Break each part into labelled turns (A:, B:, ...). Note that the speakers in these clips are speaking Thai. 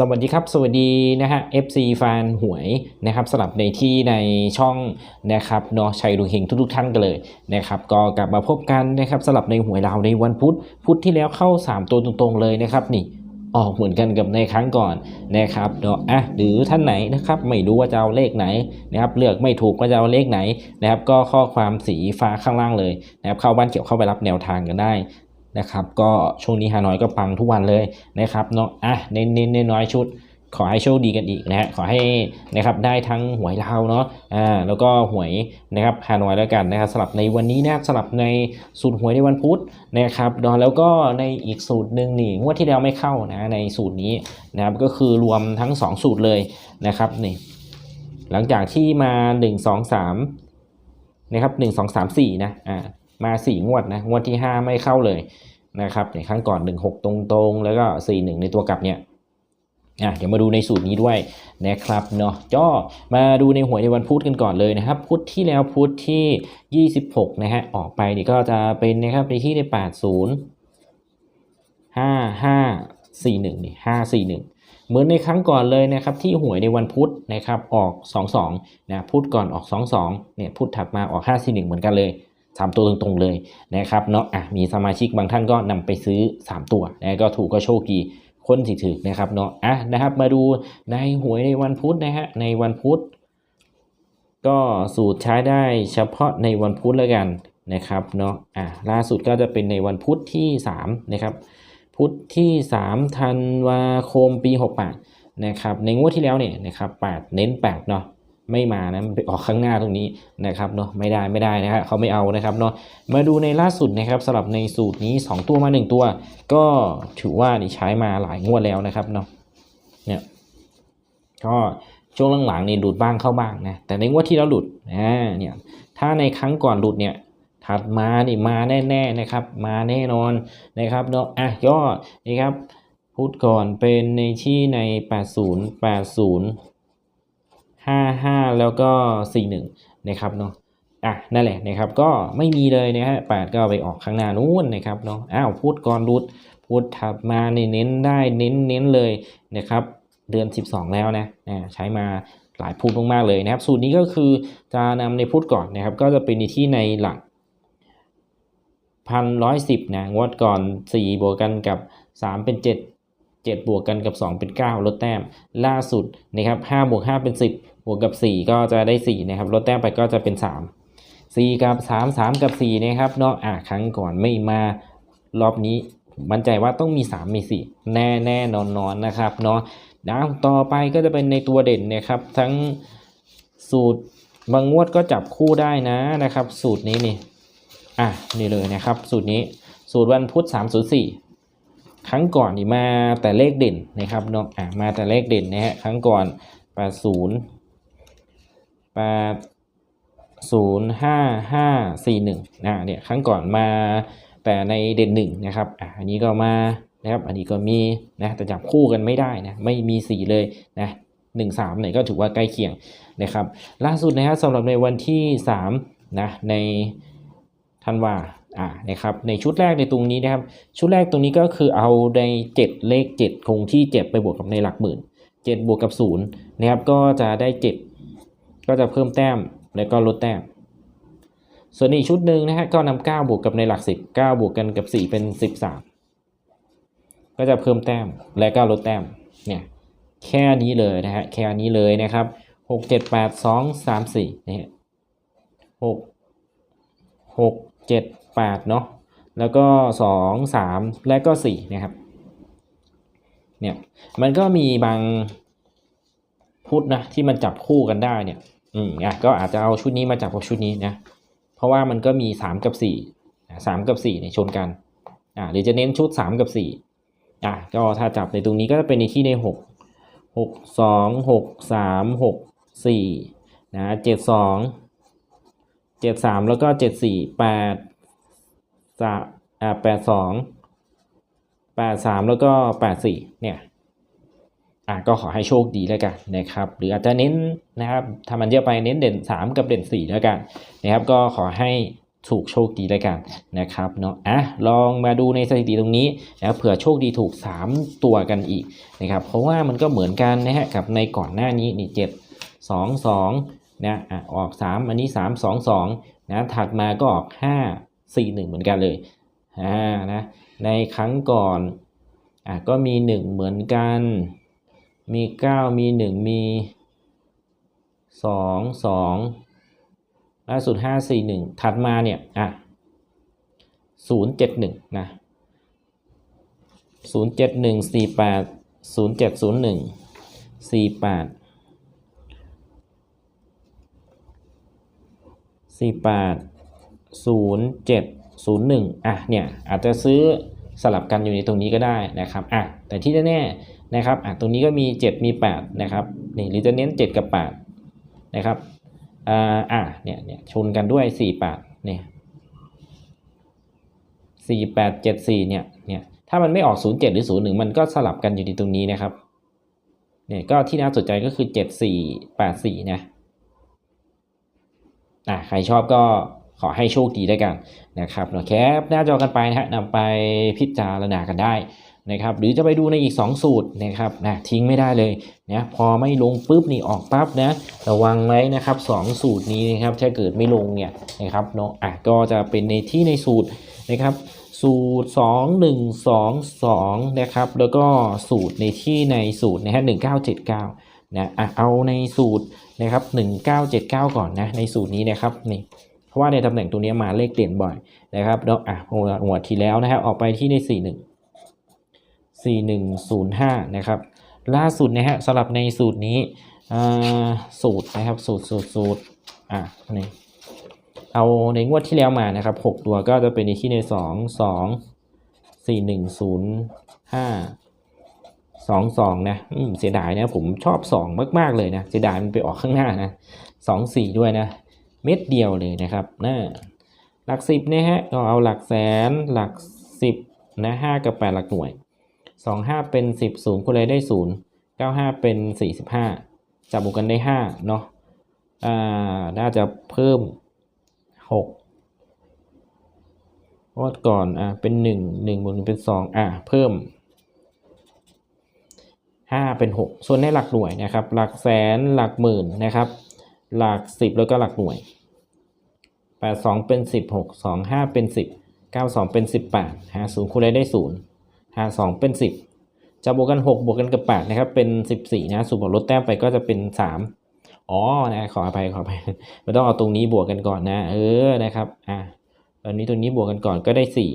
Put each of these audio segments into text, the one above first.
A: สวัสดีครับ สวัสดีนะฮะ FC แฟนหวยนะครับสลับในที่ในช่องนะครับเนาะชัยดูเฮงทุกๆท่านกันเลยนะครับก็กลับมาพบกันนะครับสลับในหวยเราวในวันพุธพุธที่แล้วเข้า 3 ตัวตรงๆเลยนะครับนี่ออกเหมือนกันกับในครั้งก่อนนะครับเนาะอะหรือท่านไหนนะครับไม่รู้ว่าจะเอาเลขไหนนะครับเลือกไม่ถูกว่าจะเอาเลขไหนนะครับก็ข้อความสีฟ้าข้างล่างเลยนะครับเข้าบ้านเกี่ยวเข้าไปรับแนวทางกันได้ นะครับ ก็ช่วงนี้ฮานอยก็ปังทุกวันเลยนะครับเนาะอะเน้นเน้นน้อยชุด ขอให้โชคดีกันอีกนะฮะขอให้นะครับได้ทั้งหวยลาวเนาะอ่าแล้วก็หวยนะครับฮานอยแล้วกันนะครับสลับในวันนี้นะสลับในสูตรหวยในวันพุธนะครับเนาะแล้วก็ในอีกสูตรหนึ่งนี่งวดที่แล้วไม่เข้านะในสูตรนี้นะครับก็คือรวมทั้ง 2 สูตรเลยนะครับนี่หลังจากที่มา 1 2 3นะครับ1 2 3 4นะอ่า มา4งวดนะงวดที่ 5 ไม่เข้าเลยนะครับในครั้งก่อน 1 6 ตรงๆ แล้วก็ 4 1 ในตัวกลับเนี่ยอะเดี๋ยวมาดูในสูตรนี้ด้วยนะครับเนาะก็มาดูในหวยในวันพุธกันก่อนเลยนะครับ พุธที่แล้วพุธที่ 26 นะฮะออกไปนี่ก็จะเป็นนะครับในที่ใน 80 5 5 4 1นี่5 4 1เหมือนในครั้งก่อนเลยนะครับที่หวยในวันพุธนะครับออก 2 2นะพุธก่อนออก 2 2เนี่ยพุธถัดมาออก 5 4 1 เหมือนกันเลย สามตัวตรงๆเลยนะครับเนาะอะมีสมาชิกบางท่านก็นำไปซื้อ 3 ตัวนะก็ถูกก็โชคดีคนสิถือนะครับเนาะอะนะครับ มาดูในหวยในวันพุธนะฮะในวันพุธก็สูตรใช้ได้เฉพาะในวันพุธแล้วกันนะครับเนาะอะล่าสุดก็จะเป็นในวันพุธที่3นะครับพุธที่3ธันวาคมปี 68นะครับในงวดที่แล้วเนี่ยนะครับ8เน้น8เนาะ ไม่มานะมันไปออกข้างหน้าตรงนี้นะครับเนาะไม่ได้ไม่ได้นะครับเขาไม่เอานะครับเนาะมาดูในล่าสุดนะครับสำหรับในสูตรนี้ 2 ตัวมา 1 ตัว ก็ถือว่านี่ใช้มาหลายงวดแล้วนะครับเนาะเนี่ยก็ช่วงหลังๆนี่หลุดบ้างเข้าบ้างนะแต่ในงวดที่แล้วหลุดอ่าเนี่ยถ้าในครั้งก่อนหลุดเนี่ยถัดมานี่มาแน่ๆนะครับ มาแน่นอนนะครับเนาะอะก็นี่ครับพูดก่อนเป็นในที่ใน 80 80 ห้าห้าแล้วก็สี่หนึ่งนะครับเนาะอะนั่นแหละนะครับก็ไม่มีเลยนะฮะแปดก็ไปออกข้างหน้านู้นนะครับเนาะอ้าวพูดก่อนรุดพูดถัดมาเน้นได้เน้นเน้นเลยนะครับเดือน 12 แล้วนะอ่าใช้มาหลายพูดมากๆเลยนะครับ สูตรนี้ก็คือจะนำในพูดก่อนนะครับ ก็จะเป็นในที่ในหลักพันร้อยสิบนะงวดก่อน 4 บวกกันกับ 3 เป็น 7 7 บวกกันกับ 2 เป็น 9 ลดแต้ม ล่าสุดนะครับ5บวก5เป็น 10บ วกกับ 4 ก็จะได้ 4 นะครับ ลดแต้มไปก็จะเป็น 3 4 กับ 3 3 กับ 4 นะครับเนาะอะครั้งก่อนไม่มารอบนี้มมั่นใจว่าต้องมี 3 มี 4 แน่แน่นอนนอนนะครับเนาะนะต่อไปก็จะเป็นในตัวเด่นนะครับ ทั้งสูตรบางงวดก็จับคู่ได้นะนะครับ สูตรนี้นี่อะนี่เลยนะครับ สูตรนี้สูตรวันพุธ304 ครั้งก่อนนี่มาแต่เลขเด่นนะครับเนาะอะมาแต่เลขเด่นนะฮะครั้งก่อน 80 8 0 5 5 4 1นะเนี่ยครั้งก่อนมาแต่ในเด่น1นะครับอะอันนี้ก็มานะครับอันนี้ก็มีนะแต่จับคู่กันไม่ได้นะไม่มี4เลยนะ1 3เนี่ยก็ถือว่าใกล้เคียงนะครับ ล่าสุดนะครับสำหรับในวันที่3นะในธันวาอ่านะครับในชุดแรกในตรงนี้นะครับ ชุดแรกตรงนี้ก็คือเอาใน 7 เลข 7 คงที่ 7 ไปบวกกับในหลักหมื่น 7 บวกกับ0นะครับก็จะได้ 7 ก็จะเพิ่มแต้มแล้วก็ลดแต้ม ส่วนอีกชุดหนึ่งนะฮะก็นำ9บวกกับในหลัก 10 9บวกกันกับ 4 เป็น 13 ก็จะเพิ่มแต้มและก็ลดแต้มเนี่ยแค่นี้เลยนะฮะแค่นี้เลยนะครับ 6 7 8 2 3 4นะฮะ6 6 7 8เนาะแล้วก็สองสามและก็สี่นะครับเนี่ยมันก็มีบางพุทธนะที่มันจับคู่กันได้เนี่ย อืมอะก็อาจจะเอาชุดนี้มาจับกับชุดนี้นะ เพราะว่ามันก็มีสามกับสี่สามกับสี่เนี่ยชนกันอ่าหรือจะเน้นชุดสามกับสี่อะก็ถ้าจับในตรงนี้ก็จะเป็นในที่ในหกหกสองหกสามหกสี่นะเจ็ดสองเจ็ดสามแล้วก็เจ็ดสี่แปดสามอ่าแปดสองแปดสามแล้วก็แปดสี่เนี่ย อะก็ขอให้โชคดีแล้วกันนะครับหรืออาจจะเน้นนะครับถ้ามันเยอะไปเน้นเด่นสามกับเด่นสี่แล้วกันนะครับก็ขอให้ถูกโชคดีด้วกันนะครับเนาะอะลองมาดูในสถิติตรงนี้นะเผื่อโชคดีถูก 3 ตัวกันอีกนะครับเพราะว่ามันก็เหมือนกันนะฮะกับในก่อนหน้านี้นี่7 2 2นะอะออก 3 อันนี้ 3 2 2นะถัดมาก็ออก 5 4 1 เหมือนกันเลยอ่านะในครั้งก่อนอะก็มี 1 เหมือนกัน มี 9 มี 1 มี 2 2ล่าสุด 541 ถัดมาเนี่ยอะ071นะ071 48 0701 48 48 0701อะเนี่ยอาจจะซื้อสลับกันอยู่ในตรงนี้ก็ได้นะครับอะแต่ที่แน่ๆ นะครับอะตรงนี้ก็มี 7 มี 8 นะครับนี่หรือจะเน้น 7 กับ 8 นะครับอ่าอะเนี่ยเนี่ยชนกันด้วย 4 8เนี่ย4 8 7 4เนี่ยเนี่ยถ้ามันไม่ออก 0 7 หรือ 0 1 มันก็สลับกันอยู่ที่ตรงนี้นะครับเนี่ยก็ที่น่าสนใจก็คือ 7 4 8 4นะอะใครชอบก็ขอให้โชคดีด้วยกันนะครับเนาแคปหน้าจอกันไปนะฮะนำไปพิจารณากันได้ นะครับหรือจะไปดูในอีก 2 สูตรนะครับนะทิ้งไม่ได้เลยนะพอไม่ลงปุ๊บนี่ออกปั๊บนะระวังไว้นะครับ 2 สูตรนี้นะครับถ้าเกิดไม่ลงเนี่ยนะครับเนาะอะก็จะเป็นในที่ในสูตรนะครับสูตร 2 1 2 2นะครับแล้วก็สูตรในที่ในสูตรนะฮะ1979นะอะเอาในสูตรนะครับ1979 ก่อนนะในสูตรนี้นะครับนี่เพราะว่าในตำแหน่งตรงนี้มาเลขเด่นบ่อยนะครับแล้วอะหัวที่แล้วนะครับออกไปที่ใน 41 4105 นะครับ ล่าสุดนะฮะสำหรับในสูตรนี้สูตรนะครับสูตรสูตรสูตรอะนี่เอาในงวดที่แล้วมานะครับ 6 ตัวก็จะเป็นในที่ใน 2 2 4 1 0 5 2 2 นะอืมเสียดายนะผมชอบ 2 มาก ๆ เลยนะ เสียดายมันไปออกข้างหน้านะ 2 4 ด้วยนะ เม็ดเดียวเลยนะครับนะหลัก 10นะฮะก็เอาหลักแสนหลัก 10นะ5กับ 8 หลักหน่วย สองห้าเป็นสิบศูนย์คูณเลยได้ศูนย์เก้าห้าเป็นสี่สิบห้าจับบวกกันได้ห้าเนาะอ่าน่าจะเพิ่มหกวดก่อนอ่าเป็นหนึ่งหนึ่งบวกหนึ่งเป็นสองอ่าเพิ่มห้าเป็นหกส่วนในหลักหน่วยนะครับ หลักแสนหลักหมื่นนะครับ หลักสิบแล้วก็หลักหน่วยแปดสองเป็นสิบหกสองห้าเป็นสิบเก้าสองเป็นสิบแปดหาศูนย์คูณเลยได้ศูนย์ หารสองเป็นสิบจะบวกกันหกบวกกันกับแปดนะครับ เป็นสิบสี่นะ สูบวกลดแต้มไปก็จะเป็นสามอ๋อ นะ ขออภัย ขออภัยไม่ต้องเอาตรงนี้บวกกันก่อนนะ เออ นะครับ อะตอนนี้ตรงนี้บวกกันก่อนก็ได้สี่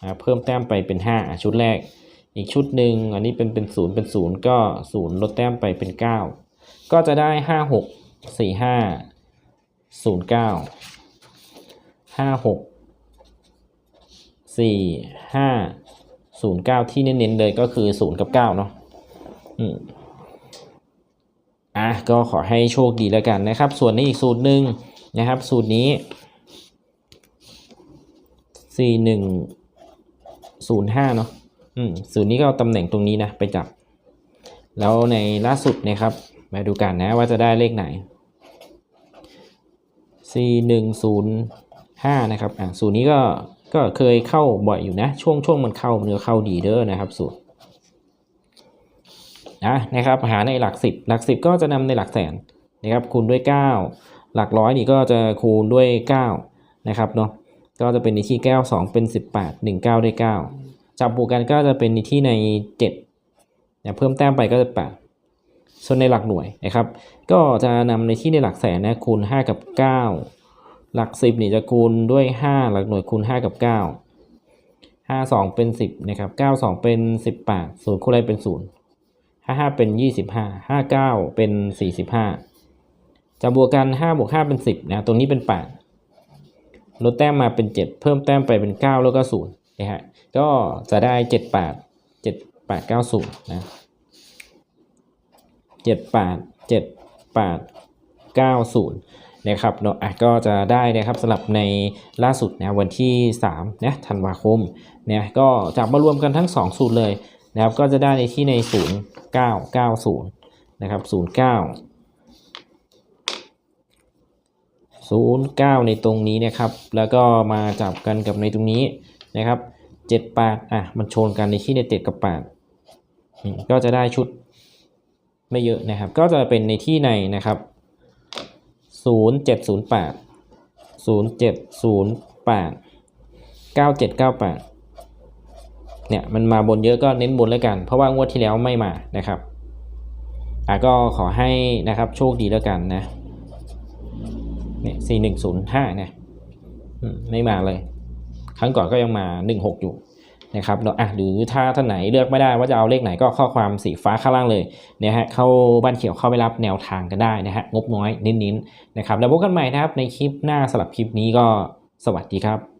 A: อ่าเพิ่มแต้มไปเป็นห้าชุดแรก อีกชุดหนึ่งอันนี้เป็นเป็นศูนย์เป็นศูนย์ก็ศูนย์ลดแต้มไปเป็นเก้าก็จะได้ห้าหกสี่ห้าศูนย์เก้าห้าหกสี่ห้า ศูนย์เก้าที่เน้นๆเลยก็คือศูนย์กับเก้าเนาะอืมอะก็ขอให้โชคดีแล้วกันนะครับ ส่วนนี้อีกสูตรหนึ่งนะครับ สูตรนี้สี่หนึ่งศูนย์ห้าเนาะอืมสูตรนี้ก็เอาตำแหน่งตรงนี้นะไปจับ แล้วในล่าสุดนะครับ มาดูกันนะว่าจะได้เลขไหนสี่หนึ่งศูนย์ห้านะครับอะสูตรนี้ก็ ก็เคยเข้าบ่อยอยู่นะ ช่วงช่วงมันเข้าเนื้อเข้าดีเด้อนะครับสูตรนะนะครับหาในหลักสิบหลักสิบก็จะนำในหลักแสนนะครับคูณด้วย 9 หลักร้อยนี่ก็จะคูณด้วย9นะครับเนาะก็จะเป็นในที่แก้ว2เป็น 18 1 9ได้9จับบวกกันก็จะเป็นในที่ใน7นะเพิ่มแต้มไปก็จะ8ส่วนในหลักหน่วยนะครับ ก็จะนำในที่ในหลักแสนนะคูณ 5 กับ 9 หลักสิบนี่จะคูณด้วย 5 หลักหน่วยคูณ 5 กับ 9 5 2 เป็น 10นะครับ9 2 เป็น 18 0คูณอะไรเป็น 0 5 5 เป็น 25 5 9 เป็น 45 จะบวกกัน 5 บวก 5 เป็น 10นะตรงนี้เป็น 8 ลดแต้มมาเป็น 7 เพิ่มแต้มไปเป็น 9 แล้วก็0นะฮะก็จะได้ 78 78 90นะ78 78 90 นะครับเนาะอะก็จะได้นะครับสำหรับในล่าสุดนะวันที่3นะธันวาคมเนี่ยก็จับมารวมกันทั้ง 2 สูตรเลยนะครับก็จะได้ในที่ใน 0 9 9 0นะครับ0 9ศูนย์เก้าในตรงนี้นะครับ แล้วก็มาจับกันกับในตรงนี้นะครับเจ็ดแปดอะมันชนกันในที่ในเจ็ดกับแปดอืมก็จะได้ชุดไม่เยอะนะครับ ก็จะเป็นในที่ในนะครับ ศูนย์เจ็ดศูนย์แปดศูนย์เจ็ดศูนย์แปดเก้าเจ็ดเก้าแปดเนี่ยมันมาบนเยอะก็เน้นบนแล้วกัน เพราะว่างวดที่แล้วไม่มานะครับอะก็ขอให้นะครับโชคดีแล้วกันนะเนี่ยสี่หนึ่งศูนย์ห้าเนี่ยไม่มาเลย ครั้งก่อนก็ยังมาหนึ่งหกอยู่ นะครับอะหรือถ้าท่านไหนเลือกไม่ได้ว่าจะเอาเลขไหนก็ข้อความสีฟ้าข้างล่างเลยนะฮะเข้าบ้านเขียวเข้าไปรับแนวทางกันได้นะฮะงบน้อยเน้นๆนะครับแล้วพบกันใหม่นะครับในคลิปหน้าสลับคลิปนี้ก็สวัสดีครับ